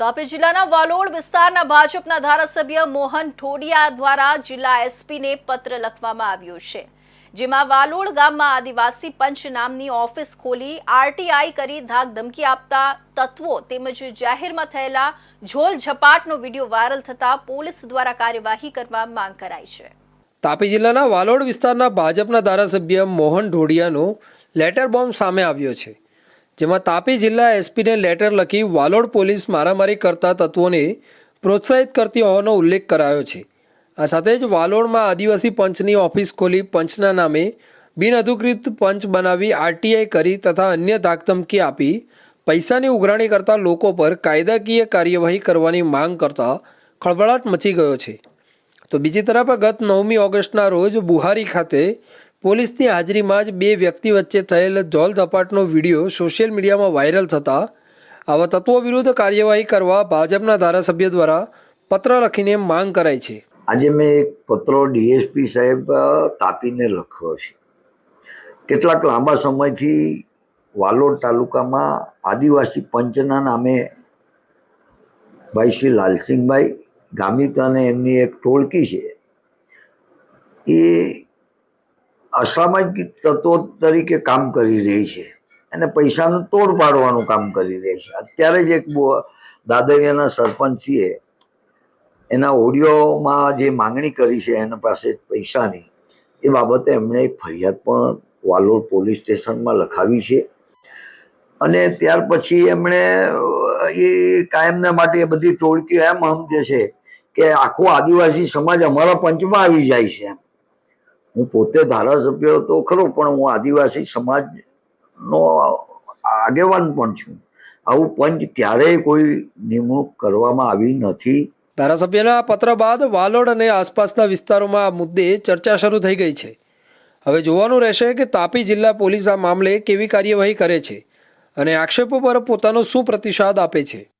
તાપી જિલ્લાના વાલોડ વિસ્તારના ભાજપના ધારાસભ્ય મોહન ઠોડિયા દ્વારા જિલ્લા એસપીને પત્ર લખવામાં આવ્યો છે, જેમાં વાલોડ ગામમાં આદિવાસી પંચ નામની ઓફિસ ખોલી આરટીઆઈ કરી ધાક ધમકી આપતા તત્વો તેમજ જાહેરમાં થયેલા ઝોલ ઝપાટનો વીડિયો વાયરલ થતા પોલીસ દ્વારા કાર્યવાહી કરવા માંગ કરાઈ છે. તાપી જિલ્લાના વાલોડ વિસ્તારના ભાજપના ધારાસભ્ય મોહન ઢોડિયાનો લેટર બોમ્બ સામે આવ્યો છે. જેમાં તાપી જિલ્લા એસપીને લેટર લખી વાલોડ પોલીસ મારામારી કરતા તત્વોને પ્રોત્સાહિત કરતી હોવાનો ઉલ્લેખ કરાયો છે. આ સાથે જ વાલોડમાં આદિવાસી પંચની ઓફિસ ખોલી પંચના નામે બિનઅધિકૃત પંચ બનાવી આરટીઆઈ કરી તથા અન્ય ધાકધમકી આપી પૈસાની ઉઘરાણી કરતા લોકો પર કાયદાકીય કાર્યવાહી કરવાની માંગ કરતા ખળભળાટ મચી ગયો છે. તો બીજી તરફ ગત નવમી ઓગસ્ટના રોજ બુહારી ખાતે પોલીસની હાજરીમાં જ બે વ્યક્તિ વચ્ચે થયેલ જોલ ધપાટનો વીડિયો સોશિયલ મીડિયામાં વાયરલ થતા આવા તત્વો વિરુદ્ધ કાર્યવાહી કરવા ભાજપના ધારાસભ્ય દ્વારા પત્ર લખીને માંગ કરાઈ છે. આજે મેં એક પત્ર ડીએસપી સાહેબ તાપીને લખ્યો છે. કેટલાક લાંબા સમયથી વાલોડ તાલુકામાં આદિવાસી પંચના નામે ભાઈ શ્રી લાલસિંહભાઈ ગામિત અને એમની એક ટોળકી છે. એ અસામાજિક તત્વો તરીકે કામ કરી રહી છે. અને પૈસાનું તોડ પાડવાનું કામ કરી રહી છે. અત્યારે જ એક દાદરિયાના સરપંચીએ એના ઓડિયોમાં જે માંગણી કરી છે એના પાસે પૈસાની, એ બાબતે એમણે એક ફરિયાદ પણ વાલોડ પોલીસ સ્ટેશનમાં લખાવી છે. અને ત્યાર પછી એમણે, એ કાયમના માટે એ બધી ટોળકીઓ એમ સમજે છે કે આખો આદિવાસી સમાજ અમારા પંચમાં આવી જાય છે એમ. હું પોતે ધારાસભ્ય તો ખરો, પણ હું આદિવાસી સમાજનો આગેવાન પણ છું. આવું પંચ ક્યારેય કોઈ નિમણૂક કરવામાં આવી નથી. ધારાસભ્યના પત્ર બાદ વાલોડ અને આસપાસના વિસ્તારોમાં આ મુદ્દે ચર્ચા શરૂ થઈ ગઈ છે. હવે જોવાનું રહેશે કે તાપી જિલ્લા પોલીસ આ મામલે કેવી કાર્યવાહી કરે છે અને આક્ષેપો પર પોતાનો શું પ્રતિસાદ આપે છે.